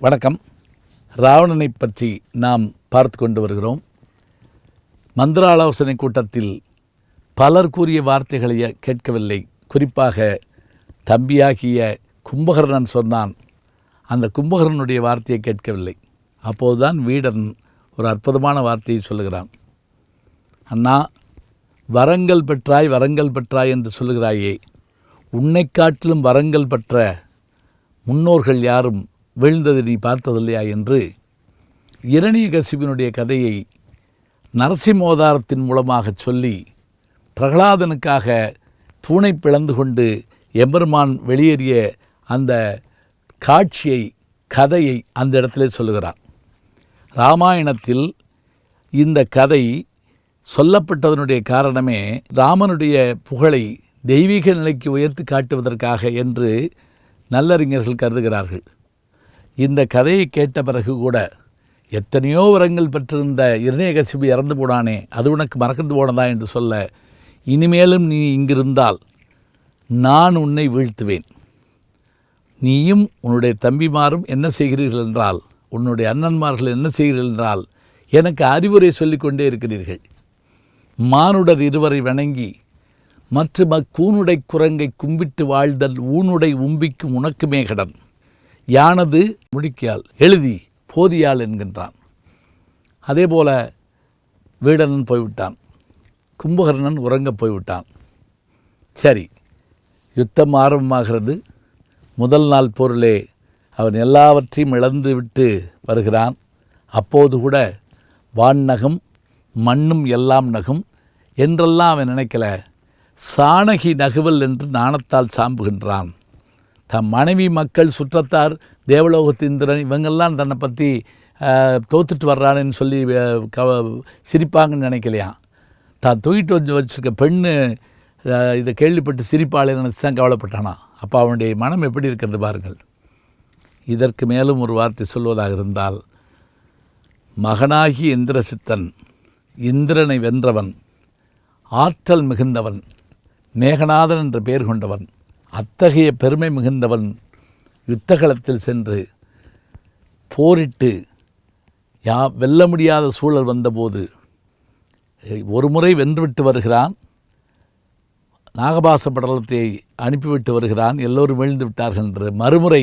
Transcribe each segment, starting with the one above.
வணக்கம். ராவணனை பற்றி நாம் பார்த்து கொண்டு வருகிறோம். மந்திர ஆலோசனை கூட்டத்தில் பலர் கூறிய வார்த்தைகளை கேட்கவில்லை. குறிப்பாக தம்பியாகிய கும்பகர்ணன் சொன்னான் அந்த கும்பகர்ணனுடைய வார்த்தையை கேட்கவில்லை. அப்போதுதான் வீடன் ஒரு அற்புதமான வார்த்தையை சொல்லுகிறான். அண்ணா வரங்கள் பெற்றாய் வரங்கள் பெற்றாய் என்று சொல்லுகிறாயே உன்னை காட்டிலும் வரங்கள் பெற்ற முன்னோர்கள் யாரும் வீழ்ந்தது நீ பார்த்ததில்லையா என்று இரணியகசிபினுடைய கதையை நரசிம்மோதாரத்தின் மூலமாக சொல்லி பிரகலாதனுக்காக தூணை பிளந்து கொண்டு எம்பெருமான் வெளியேறிய அந்த காட்சியை கதையை அந்த இடத்திலே சொல்லுகிறார். ராமாயணத்தில் இந்த கதை சொல்லப்பட்டதனுடைய காரணமே ராமனுடைய புகழை தெய்வீக நிலைக்கு உயர்த்தி காட்டுவதற்காக என்று நல்லறிஞர்கள் கருதுகிறார்கள். இந்த கதையை கேட்ட பிறகு கூட எத்தனையோ வரங்கள் பெற்றிருந்த இரணியகசிபு இறந்து போனானே அது உனக்கு மறந்து போனதா என்று சொல்ல இனிமேலும் நீ இங்கிருந்தால் நான் உன்னை வீழ்த்துவேன். நீயும் உன்னுடைய தம்பிமாரும் என்ன செய்கிறீர்கள் என்றால் உன்னுடைய அண்ணன்மார்கள் என்ன செய்கிறீர்கள் என்றால் எனக்கு அறிவுரை சொல்லிக்கொண்டே இருக்கிறீர்கள். மானுடர் இருவரை வணங்கி மற்ற மக்கூனுடை குரங்கை கும்பிட்டு வாழ்தல் ஊனுடை உம்பிக்கும் உனக்குமே கடன். யானது முடிக்கியால் எழுதி போதியாள் என்கின்றான். அதே போல வீடனன் போய்விட்டான். கும்பகர்ணன் உறங்க போய்விட்டான். சரி யுத்தம் ஆரம்பமாகிறது. முதல் நாள் போரிலே அவன் எல்லாவற்றையும் இழந்து விட்டு வருகிறான். அப்போது கூட வான் நகம் மண்ணும் எல்லாம் நகும் என்றெல்லாம் அவன் நினைக்கல. சாணகி நகுவல் என்று நாணத்தால் சாம்புகின்றான். தம் மனைவி மக்கள் சுற்றத்தார் தேவலோகத்திந்திரன் இவங்கெல்லாம் தன்னை பற்றி தோத்துட்டு வர்றானேன்னு சொல்லி க கவ சிரிப்பாங்கன்னு நினைக்கலையாம் தான் தூக்கிட்டு வந்து வச்சுருக்க பெண்ணு இதை கேள்விப்பட்டு சிரிப்பாளே நினச்சி தான் கவலைப்பட்டானா? அப்போ அவனுடைய மனம் எப்படி இருக்கிறது பாருங்கள். இதற்கு மேலும் ஒரு வார்த்தை சொல்வதாக இருந்தால் மகனாகி இந்திரசித்தன் இந்திரனை வென்றவன் ஆற்றல் மிகுந்தவன் மேகநாதன் என்ற பெயர் கொண்டவன் அத்தகைய பெருமை மிகுந்தவன் யுத்தகலத்தில் சென்று போரிட்டு யா வெல்ல முடியாத சூழல் வந்தபோது ஒரு முறை வென்றுவிட்டு வருகிறான். நாகபாச படலத்தை அனுப்பிவிட்டு வருகிறான். எல்லோரும் வீழ்ந்து விட்டார்கள் என்று மறுமுறை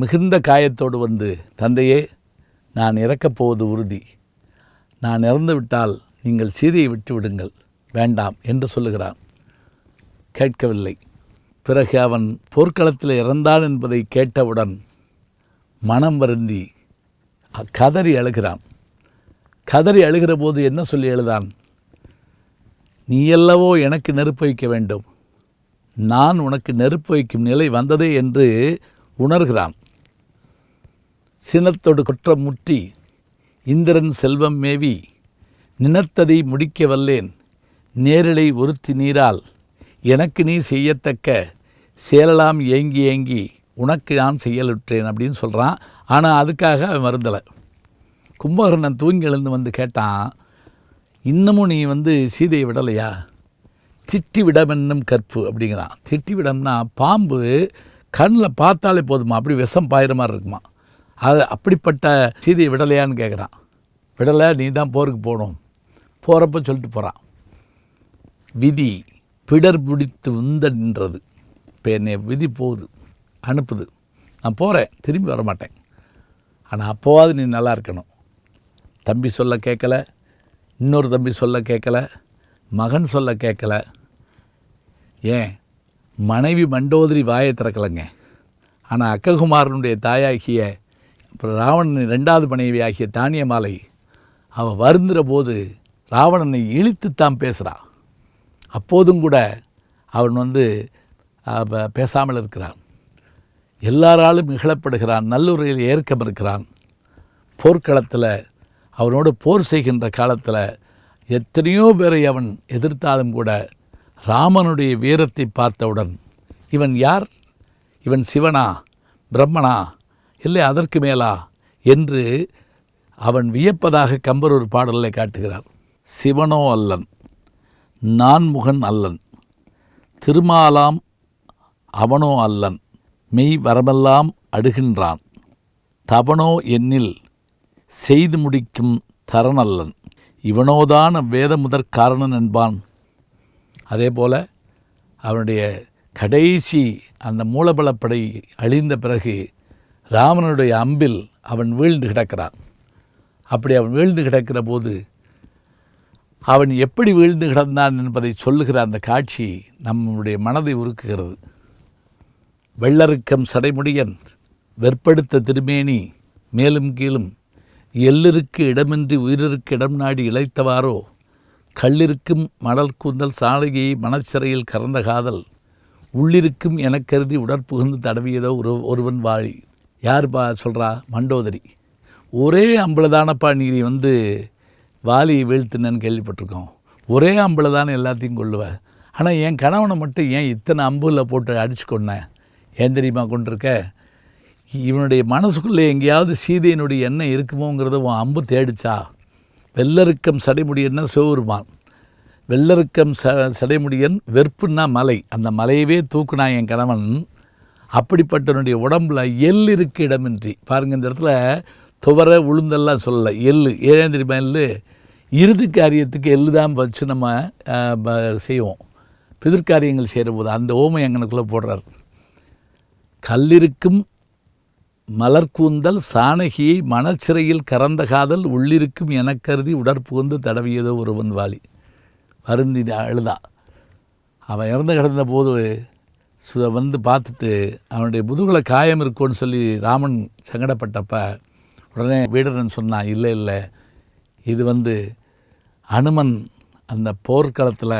மிகுந்த காயத்தோடு வந்து தந்தையே நான் இறக்கப் போவது உறுதி. நான் இறந்துவிட்டால் நீங்கள் சீதையை விட்டு விடுங்கள் வேண்டாம் என்று சொல்லுகிறான். கேட்கவில்லை. பிறகு அவன் போர்க்களத்தில் இறந்தான் என்பதை கேட்டவுடன் மனம் வருந்தி கதறி அழுகிறான். கதறி அழுகிற போது என்ன சொல்லி எழுதான்? நீயல்லவோ எனக்கு நெருப்பு வைக்க வேண்டும். நான் உனக்கு நெருப்பு வைக்கும் நிலை வந்ததே என்று உணர்கிறான். சினத்தோடு குற்றம் முற்றி இந்திரன் செல்வம் மேவி நினத்ததை முடிக்க வல்லேன். நேரிலை ஒருத்தி நீரால் எனக்கு நீ செய்யத்தக்க சேலலாம் ஏங்கி ஏங்கி உனக்கு நான் செய்யலுற்றேன் அப்படின்னு சொல்கிறான் ஆனால் அதுக்காக அவன் மருந்தலை கும்பகர்ணன் தூங்கி எழுந்து வந்து கேட்டான் இன்னமும் நீ வந்து சீதையை விடலையா? திட்டி என்னும் கற்பு அப்படிங்கிறான். திட்டிவிடம்னா பாம்பு கண்ணில் பார்த்தாலே போதுமா? அப்படி விஷம் பாயிற மாதிரி இருக்குமா? அது அப்படிப்பட்ட சீதையை விடலையான்னு கேட்குறான் விடலை நீ தான் போருக்கு போகணும். போகிறப்ப சொல்லிட்டு போகிறான் விதி. பிடர் பிடித்து உந்த நின்றது. இப்போ என்னை விதி போகுது அனுப்புது. நான் போகிறேன் திரும்பி வர மாட்டேன் ஆனால் அப்போவாது நீ நல்லா இருக்கணும். தம்பி சொல்ல கேட்கல இன்னொரு தம்பி சொல்ல கேட்கல மகன் சொல்ல கேட்கல ஏன் மனைவி மண்டோதரி வாயை திறக்கலைங்க. ஆனால் அக்ககுமாரனுடைய தாயாகிய அப்புறம் ராவணன் ரெண்டாவது மனைவி ஆகிய தானியமாலை அவள் வருந்துகிற போது ராவணனை இழித்துத்தான் பேசுகிறான் அப்போதும் கூட அவன் வந்து பேசாமல் இருக்கிறான். எல்லாராலும் இகழப்படுகிறான் நல்லுறையில் ஏற்கம் இருக்கிறான். போர்க்களத்தில் அவனோடு போர் செய்கின்ற காலத்தில் எத்தனையோ பேரை அவன் எதிர்த்தாலும் கூட ராமனுடைய வீரத்தை பார்த்தவுடன் இவன் யார்? இவன் சிவனா? பிரம்மனா? இல்லை அதற்கு மேலா? என்று அவன் வியப்பதாக கம்பர் ஒரு பாடலை காட்டுகிறார். சிவனோ அல்லன். நான்முகன் அல்லன். திருமாலாம் அவனோ அல்லன். மெய் வரமெல்லாம் அடுகின்றான். தவனோ என்னில் செய்து முடிக்கும் தரநல்லன் இவனோதான் வேத முதற் காரணன் என்பான். அதே போல அவனுடைய கடைசி அந்த மூலபலப்படை அழிந்த பிறகு ராமனுடைய அம்பில் அவன் வீழ்ந்து கிடக்கிறான். அப்படி அவன் வீழ்ந்து கிடக்கிற போது அவன் எப்படி வீழ்ந்து கிடந்தான் என்பதை சொல்லுகிற அந்த காட்சி நம்முடைய மனதை உருக்குகிறது. வெள்ளருக்கம் சடைமுடியன் வெற்படுத்த திருமேனி மேலும் கீழும் எல்லிருக்கு இடமின்றி உயிரிருக்கு இடம் நாடி இழைத்தவாறோ கல்லிருக்கும் மணல் கூந்தல் சாலையை மனச்சிறையில் கறந்த காதல் உள்ளிருக்கும் என கருதி உடற்புகுந்து தடவியதோ ஒரு ஒருவன் வாழி. யார் பா சொல்கிறா மண்டோதரி. ஒரே அம்பளதானப்பா நீ வந்து வாலியை வீழ்த்தினன்னு கேள்விப்பட்டிருக்கோம். ஒரே அம்பில் தானே எல்லாத்தையும் கொள்ளுவேன் ஆனால் என் கணவனை மட்டும் ஏன் இத்தனை அம்புல போட்டு அடிச்சு கொண்டேன் ஏன் தெரியுமா கொண்டிருக்க? இவனுடைய மனசுக்குள்ளே எங்கேயாவது சீதையினுடைய எண்ணம் இருக்குமோங்கிறத உன் அம்பு தேடிச்சா? வெள்ளருக்கம் சடைமுடியன்னா சிவபெருமான் வெள்ளருக்கம் ச சடைமுடியன் வெறுப்புன்னா மலை. அந்த மலையவே தூக்குனா என் கணவன். அப்படிப்பட்டவனுடைய உடம்புல எல் இருக்கு இடமின்றி. பாருங்கள் இந்த இடத்துல துவர உளுந்தெல்லாம் சொல்லலை. எள்ளு. ஏன் தெரியுமா எள்ளு? இறுதி காரியத்துக்கு எள்ளு தான் வச்சு நம்ம ப- செய்வோம். பிதிர்காரியங்கள் செய்கிற போது அந்த ஓமை எங்கனுக்குள்ளே போடுறார். கல்லிருக்கும் மலர்கூந்தல் சாணகியை மனச்சிறையில் கறந்த காதல் உள்ளிருக்கும் எனக்கருதி உடற்புகுந்து தடவியதோ ஒருவன் வாலி. வருந்தி அழுதா அவன் இறந்து கிடந்த போது வந்து பார்த்துட்டு அவனுடைய முதுகில் காயம் இருக்கும்னு சொல்லி ராமன் சங்கடப்பட்டப்ப உடனே வீடரன் சொன்னான் இல்லை இல்லை. இது வந்து அனுமன் அந்த போர்க்களத்தில்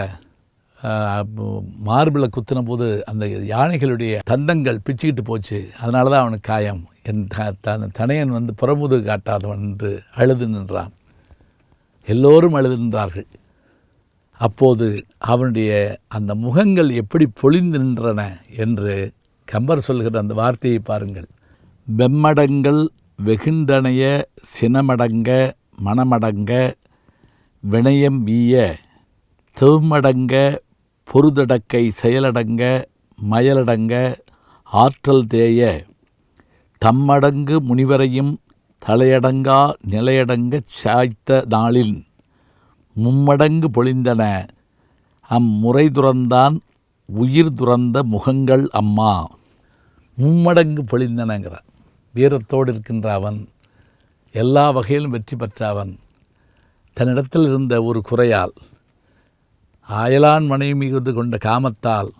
மார்பில் குத்தின போது அந்த யானைகளுடைய தந்தங்கள் பிச்சுக்கிட்டு போச்சு. அதனால தான் அவனுக்கு காயம். என் த தன் தனையன் வந்து புறமுது காட்டாதவன் என்று அழுது நின்றான். எல்லோரும் அழுது நின்றார்கள். அப்போது அவனுடைய அந்த முகங்கள் எப்படி பொழிந்து நின்றன என்று கம்பர் சொல்கிற அந்த வார்த்தையை பாருங்கள். வெம்மடங்கள் வெகுண்டனைய சினமடங்க மணமடங்க வினயம் வீய தெவ்மடங்க பொருதடக்கை செயலடங்க மயலடங்க ஆற்றல் தேய தம்மடங்கு முனிவரையும் தலையடங்கா நிலையடங்கச் சாய்த்த நாளின் மும்மடங்கு பொழிந்தன. அம்முறை துறந்தான் உயிர் துறந்த முகங்கள் அம்மா. மும்மடங்கு பொழிந்தனங்கிறார். வீரத்தோடு இருக்கின்ற அவன் எல்லா வகையிலும் வெற்றி பெற்ற அவன் தன்னிடத்தில் இருந்த ஒரு குறையால் ஆயலான் மனைவி மிகுந்து கொண்ட காமத்தால்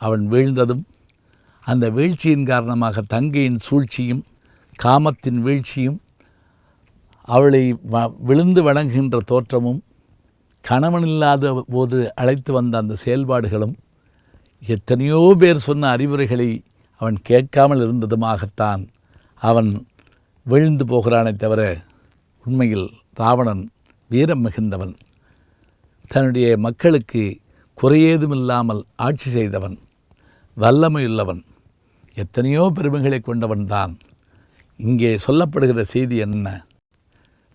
அவன் வீழ்ந்ததும் அந்த வீழ்ச்சியின் காரணமாக தங்கையின் சூழ்ச்சியும் காமத்தின் வீழ்ச்சியும் அவளை வ- விழுந்து வணங்குகின்ற தோற்றமும் கணவனில்லாத போது அழைத்து வந்த அந்த செயல்பாடுகளும் எத்தனையோ பேர் சொன்ன அறிவுரைகளை அவன் கேட்காமல் இருந்ததுமாகத்தான் அவன் விழுந்து போகிறானே தவிர உண்மையில் ராவணன் வீரம் மிகுந்தவன். தன்னுடைய மக்களுக்கு குறையேதுமில்லாமல் ஆட்சி செய்தவன். வல்லமையுள்ளவன். எத்தனையோ பெருமைகளை கொண்டவன்தான் இங்கே சொல்லப்படுகிற செய்தி என்ன?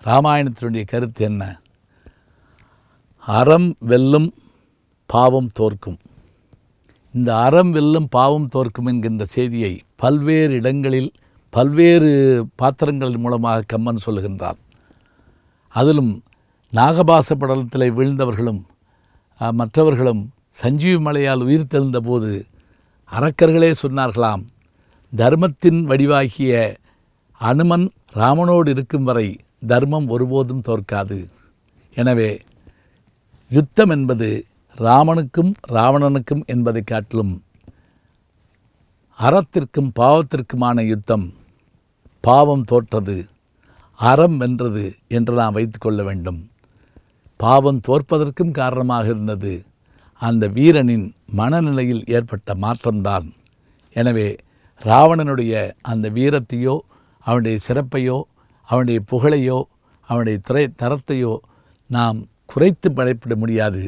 ராமாயணத்தினுடைய கருத்து என்ன? அறம் வெல்லும் பாவம் தோற்கும். இந்த அறம் வெல்லும் பாவம் தோற்கும் என்கின்ற செய்தியை பல்வேறு இடங்களில் பல்வேறு பாத்திரங்கள் மூலமாக கம்மன் சொல்லுகின்றான் அதிலும் நாகபாச படலத்தில் வீழ்ந்தவர்களும் மற்றவர்களும் சஞ்சீவி மலையால் உயிர் தெழுந்தபோது அரக்கர்களே சொன்னார்களாம் தர்மத்தின் வடிவாகிய அனுமன் ராமனோடு இருக்கும் வரை தர்மம் ஒருபோதும் தோற்காது. எனவே யுத்தம் என்பது ராமனுக்கும் ராவணனுக்கும் என்பதை காட்டிலும் அறத்திற்கும் பாவத்திற்குமான யுத்தம். பாவம் தோற்றது அறம் வென்றது என்று நாம் வைத்துக்கொள்ள வேண்டும். பாவம் தோற்பதற்கும் காரணமாக இருந்தது. அந்த வீரனின் மனநிலையில் ஏற்பட்ட மாற்றம்தான். எனவே ராவணனுடைய அந்த வீரத்தையோ அவனுடைய சிறப்பையோ அவனுடைய புகழையோ அவனுடைய திரை தரத்தையோ நாம் குறைத்து படைப்பிட முடியாது.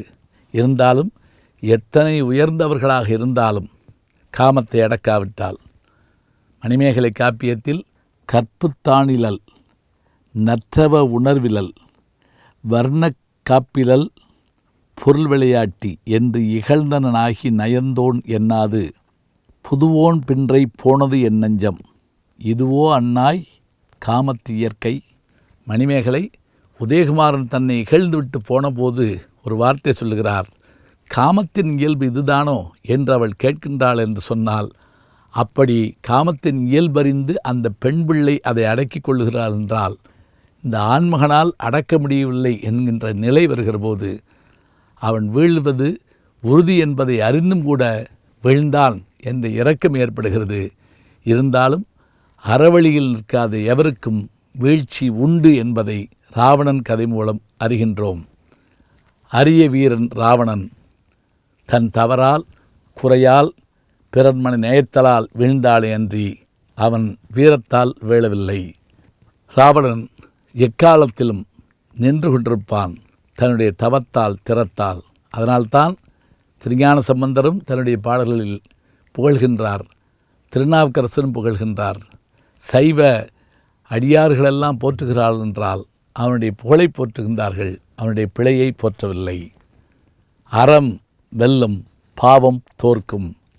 இருந்தாலும் எத்தனை உயர்ந்தவர்களாக இருந்தாலும் காமத்தை அடக்காவிட்டால். மணிமேகலை காப்பியத்தில் கற்புத்தானிலல் நற்றவ உணர்விலல் வர்ணக் காப்பிலல் பொருள் விளையாட்டி என்று இகழ்ந்தனாகி நயந்தோன் எண்ணாது புதுவோன் பின்றை போனது என் நெஞ்சம். இதுவோ அன்னாய் காமத்து இயற்கை. மணிமேகலை உதயகுமாரன் தன்னை இகழ்ந்துவிட்டு போனபோது ஒரு வார்த்தை சொல்லுகிறார் காமத்தின் இயல்பு இதுதானோ? என்று அவள் கேட்கின்றாள் என்று சொன்னால் அப்படி காமத்தின் இயல்பறிந்து அந்த பெண் பிள்ளை அதை அடக்கிக் கொள்ளுகிறாள் என்றால் இந்த ஆண்மகனால் அடக்க முடியவில்லை என்கின்ற நிலை வருகிற போது அவன் வீழ்வது உறுதி என்பதை அறிந்தும் கூட வீழ்ந்தான் என்ற இரக்கம் ஏற்படுகிறது. இருந்தாலும் அறவழியில் நிற்காத எவருக்கும் வீழ்ச்சி உண்டு என்பதை ராவணன் கதை மூலம் அறிகின்றோம். அரிய வீரன் ராவணன் தன் தவறால் குறையால் பிறர்மனை நேயத்தலால் வீழ்ந்தாளே அன்றி அவன் வீரத்தால் வீழவில்லை. ராவணன் எக்காலத்திலும் நின்று கொண்டிருப்பான் தன்னுடைய தவத்தால் திறத்தால். அதனால்தான் திருஞான சம்பந்தரும் தன்னுடைய பாடல்களில் புகழ்கின்றார் திருநாவுக்கரசரும் புகழ்கின்றார். சைவ அடியார்களெல்லாம் போற்றுகிறாள் என்றால் அவனுடைய புகழை போற்றுகின்றார்கள் அவனுடைய பிழையை போற்றவில்லை. அறம் வெல்லும் பாவம் தோற்கும்.